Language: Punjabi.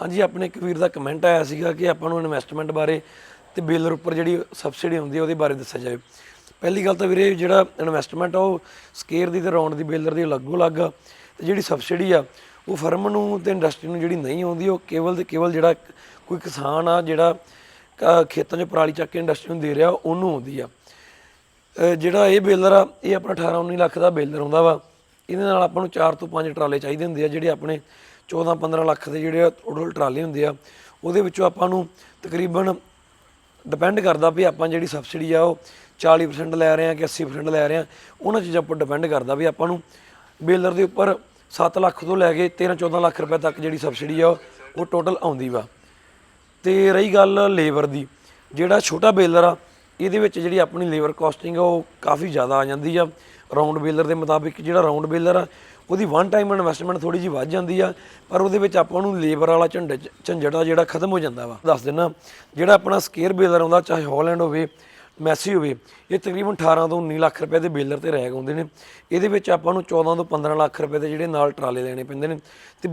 ਹਾਂਜੀ, ਆਪਣੇ ਇੱਕ ਵੀਰ ਦਾ ਕਮੈਂਟ ਆਇਆ ਸੀਗਾ ਕਿ ਆਪਾਂ ਨੂੰ ਇਨਵੈਸਟਮੈਂਟ ਬਾਰੇ ਤੇ ਬੇਲਰ ਉੱਪਰ ਜਿਹੜੀ ਸਬਸਿਡੀ ਹੁੰਦੀ ਹੈ ਉਹਦੇ ਬਾਰੇ ਦੱਸਿਆ ਜਾਵੇ। ਪਹਿਲੀ ਗੱਲ ਤਾਂ ਵੀਰੇ, ਜਿਹੜਾ ਇਨਵੈਸਟਮੈਂਟ ਆ ਉਹ ਸਕੇਅਰ ਦੀ ਤੇ ਰਾਉਂਡ ਦੀ, ਬੇਲਰ ਦੀ ਅਲੱਗੋ ਅਲੱਗ ਆ ਤੇ ਜਿਹੜੀ ਸਬਸਿਡੀ ਆ, ਉਹ ਫਰਮ ਨੂੰ ਤੇ ਇੰਡਸਟਰੀ ਨੂੰ ਜਿਹੜੀ ਨਹੀਂ ਆਉਂਦੀ, ਉਹ ਕੇਵਲ ਤੇ ਕੇਵਲ ਜਿਹੜਾ ਕੋਈ ਕਿਸਾਨ ਆ, ਜਿਹੜਾ ਕ- ਖੇਤਾਂ 'ਚ ਪਰਾਲੀ ਚੱਕ ਕੇ ਇੰਡਸਟਰੀ ਨੂੰ ਦੇ ਰਿਹਾ, ਉਹਨੂੰ ਆਉਂਦੀ ਆ। ਜਿਹੜਾ ਇਹ ਬੇਲਰ ਆ, ਇਹ ਆਪਣਾ 18 19 ਲੱਖ ਦਾ ਬੇਲਰ ਆਉਂਦਾ ਵਾ। ਇਹਦੇ ਨਾਲ ਆਪਾਂ ਨੂੰ 4 ਤੋਂ 5 ਟਰਾਲੇ ਚਾਹੀਦੇ ਹੁੰਦੇ ਆ, ਜਿਹੜੇ ਆਪਣੇ 14 15 ਲੱਖ ਦੇ ਜਿਹੜੇ ਟੋਟਲ ਟਰਾਲੇ ਹੁੰਦੇ ਆ। ਉਹਦੇ ਵਿੱਚੋਂ ਆਪਾਂ ਨੂੰ ਤਕਰੀਬਨ ਡਿਪੈਂਡ ਕਰਦਾ ਵੀ ਆਪਾਂ ਜਿਹੜੀ ਸਬਸਿਡੀ ਆ, ਉਹ 40% ਲੈ ਰਹੇ ਆ ਕਿ 80% ਲੈ ਰਹੇ ਆ। ਉਹਨਾਂ ਚੀਜ਼ਾਂ ਉੱਪਰ ਡਿਪੈਂਡ ਕਰਦਾ ਵੀ ਆਪਾਂ ਨੂੰ ਬੇਲਰ ਦੇ ਉੱਪਰ 7 ਲੱਖ ਤੋਂ ਲੈ ਕੇ 13 14 ਲੱਖ ਰੁਪਏ ਤੱਕ ਜਿਹੜੀ ਸਬਸਿਡੀ ਆ, ਉਹ ਟੋਟਲ ਆਉਂਦੀ ਵਾ। ਤੇ ਰਹੀ ਗੱਲ ਲੇਬਰ ਦੀ, ਜਿਹੜਾ ਛੋਟਾ ਬੇਲਰ ਆ, ਇਹਦੇ ਵਿੱਚ ਜਿਹੜੀ ਆਪਣੀ ਲੇਬਰ ਕਾਸਟਿੰਗ ਆ, ਉਹ ਕਾਫੀ ਜ਼ਿਆਦਾ ਆ ਜਾਂਦੀ ਆ। ਰਾਉਂਡ ਬੇਲਰ ਦੇ ਮੁਤਾਬਿਕ ਜਿਹੜਾ ਰਾਉਂਡ ਬੇਲਰ ਆ, ਉਹਦੀ ਵਨ ਟਾਈਮ ਇਨਵੈਸਟਮੈਂਟ ਥੋੜੀ ਜਿਹੀ ਵੱਧ ਜਾਂਦੀ ਆ, ਪਰ ਉਹਦੇ ਵਿੱਚ ਆਪਾਂ ਨੂੰ ਲੇਬਰ ਵਾਲਾ ਝੰਡੇ ਝੰਜਟਾ ਜਿਹੜਾ ਖਤਮ ਹੋ ਜਾਂਦਾ ਵਾ। ਦੱਸ ਦਿੰਨਾ, ਜਿਹੜਾ ਆਪਣਾ ਸਕੇਅਰ ਬੇਲਰ ਆਉਂਦਾ, ਚਾਹੇ ਹਾਲੈਂਡ ਹੋਵੇ ਮੈਸੀ ਹੋਵੇ, ਇਹ ਤਕਰੀਬਨ 18 ਤੋਂ 19 ਲੱਖ ਰੁਪਏ ਦੇ ਬੇਲਰ ਤੇ ਰੈਗ ਆਉਂਦੇ ਨੇ। ਇਹਦੇ ਵਿੱਚ ਆਪਾਂ ਨੂੰ 14 ਤੋਂ 15 ਲੱਖ ਰੁਪਏ ਦੇ ਜਿਹੜੇ ਨਾਲ ਟਰਾਲੇ ਲੈਣੇ ਪੈਂਦੇ ਨੇ। ਤੇ